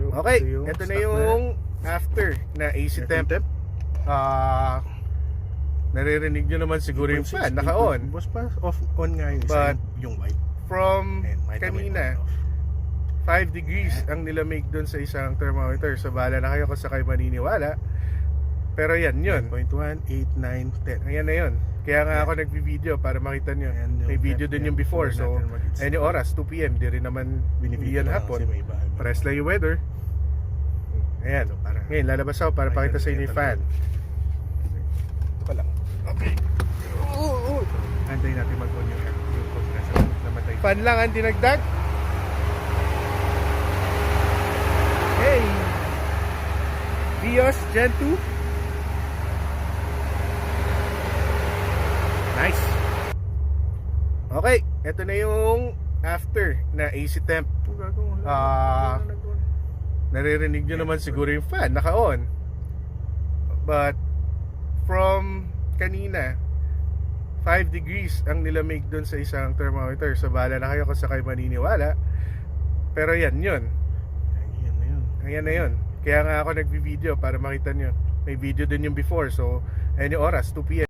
So, Okay, yung ito na yung after na AC Ito temp. temp. Ah, naririnig nyo naman siguro yung 8.6, fan, naka-on. Boss pa, off on nga yung But, yung white. From na kanina, on off. 5 degrees ang nilamig doon sa isang thermometer. So, bahala na kayo kung sa kayo maniniwala. Pero yan, yun. 9.1, 8, 9, 10. Ayan na yun. Kaya nga ako nagbi-video para makita nyo. Ayan yung May video din yung before. So, ayan yung oras, 2pm. Di rin naman Binibigyan hapon. Pares lang yung weather. Ayan. Ngayon, lalabas ako para pakita sa inyo yung fan. Ito ka lang. Okay. Antayin natin mag-on yung compressor. Namatay. Fan lang ang dinagdag. Hey! Vios Gen 2. Okay, ito na yung after na AC temp. Nag-on. Naririnig nyo naman siguro yung fan, naka-on. But, from kanina, 5 degrees ang nilamig doon sa isang thermometer. So, bahala na kayo kung sa kayo maniniwala. Pero yan, yun. Ayan na yun. Ayan na yun. Kaya nga ako nagbi-video para makita nyo. May video din yung before. So, ayan yung oras, 2pm.